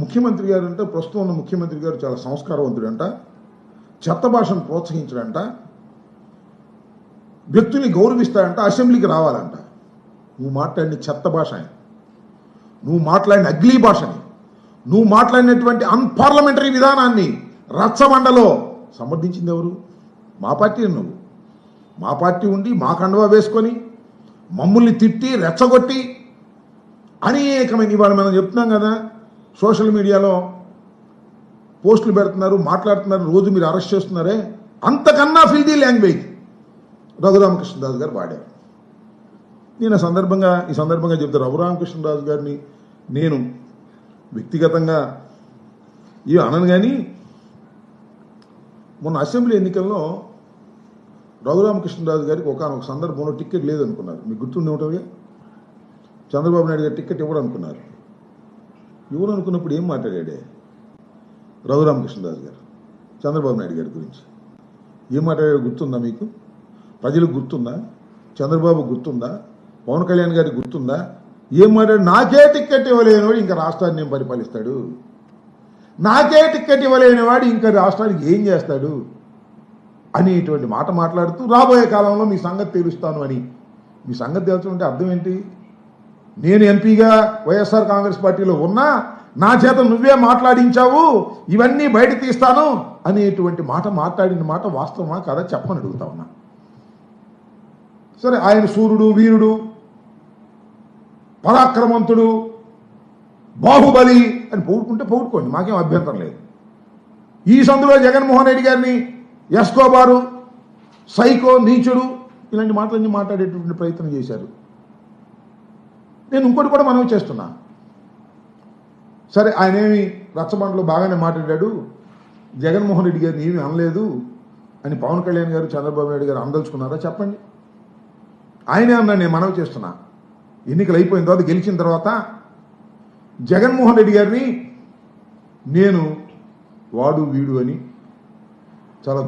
ముఖ్యమంత్రి గారు అంటే ప్రస్తుతం ఉన్న ముఖ్యమంత్రి గారు చాలా సంస్కారవంతుడంట చెత్త భాషను ప్రోత్సహించడంట వ్యక్తుల్ని గౌరవిస్తాడంట అసెంబ్లీకి రావాలంట. నువ్వు మాట్లాడిన చెత్త భాష నువ్వు మాట్లాడిన అగ్లీ భాషని. నువ్వు మాట్లాడినటువంటి అన్పార్లమెంటరీ విధానాన్ని రచ్చబండలో సమర్థించింది ఎవరు? మా పార్టీ నువ్వు. మా పార్టీ ఉండి మా కండవా వేసుకొని మమ్మల్ని తిట్టి రెచ్చగొట్టి అనేకమైన ఇవాళ మనం చెప్తున్నాం కదా సోషల్ మీడియాలో పోస్టులు పెడుతున్నారు మాట్లాడుతున్నారు రోజు మీరు అరెస్ట్ చేస్తున్నారే అంతకన్నా ఫిల్దీ లాంగ్వేజ్ రఘురామకృష్ణరాజు గారు వాడారు. నేను సందర్భంగా ఈ సందర్భంగా చెప్తే రఘురామకృష్ణరాజు గారిని నేను వ్యక్తిగతంగా ఇవి అనను కానీ మొన్న అసెంబ్లీ ఎన్నికల్లో రఘురామకృష్ణరాజు గారికి ఒకనొక సందర్భంలో టికెట్ లేదనుకున్నారు. మీకు గుర్తుండి ఉంటుందిగా? చంద్రబాబు నాయుడు గారు టికెట్ ఇవ్వడం అనుకున్నారు ఎవరు అనుకున్నప్పుడు ఏం మాట్లాడాడే? రఘురామకృష్ణదాస్ గారు చంద్రబాబు నాయుడు గారి గురించి. ఏం మాట్లాడాడు గుర్తుందా మీకు? ప్రజలకు గుర్తుందా? చంద్రబాబు గుర్తుందా? పవన్ కళ్యాణ్ గారికి గుర్తుందా? ఏం మాట్లాడు నాకే టిక్కెట్ ఇవ్వలేనివాడు ఇంకా రాష్ట్రాన్ని ఏం పరిపాలిస్తాడు? నాకే టిక్కెట్ ఇవ్వలేనివాడు ఇంకా రాష్ట్రానికి ఏం చేస్తాడు? అనేటువంటి మాట మాట్లాడుతూ రాబోయే కాలంలో మీ సంగతి తెలుస్తాను అని. మీ సంగతి తెలుసుకుంటే అర్థం ఏంటి? నేను ఎంపీగా వైఎస్ఆర్ కాంగ్రెస్ పార్టీలో ఉన్నా నా చేత నువ్వే మాట్లాడించావు ఇవన్నీ బయట తీస్తాను అనేటువంటి మాట మాట్లాడిన మాట వాస్తవమా కదా చెప్పని అడుగుతా ఉన్నా. సరే ఆయన సూర్యుడు వీరుడు పరాక్రమంతుడు బాహుబలి అని పోగొట్టుకుంటే పోగొట్టుకోండి మాకేం అభ్యంతరం లేదు. ఈ సందులో జగన్మోహన్ రెడ్డి గారిని ఎస్కోబారు సైకో నీచుడు ఇలాంటి మాటలన్నీ మాట్లాడేటువంటి ప్రయత్నం చేశారు. నేను ఇంకోటి కూడా మనవి చేస్తున్నా. సరే ఆయన ఏమి రచ్చబండలో బాగానే మాట్లాడాడు. జగన్మోహన్ రెడ్డి గారిని ఏమీ అనలేదు అని పవన్ కళ్యాణ్ గారు చంద్రబాబు నాయుడు గారు అందలుచుకున్నారా? చెప్పండి. ఆయనే అన్నా నేను మనవి చేస్తున్నా. ఎన్నికలు అయిపోయిన తర్వాత గెలిచిన తర్వాత జగన్మోహన్ రెడ్డి గారిని నేను వాడు వీడు అని చాలా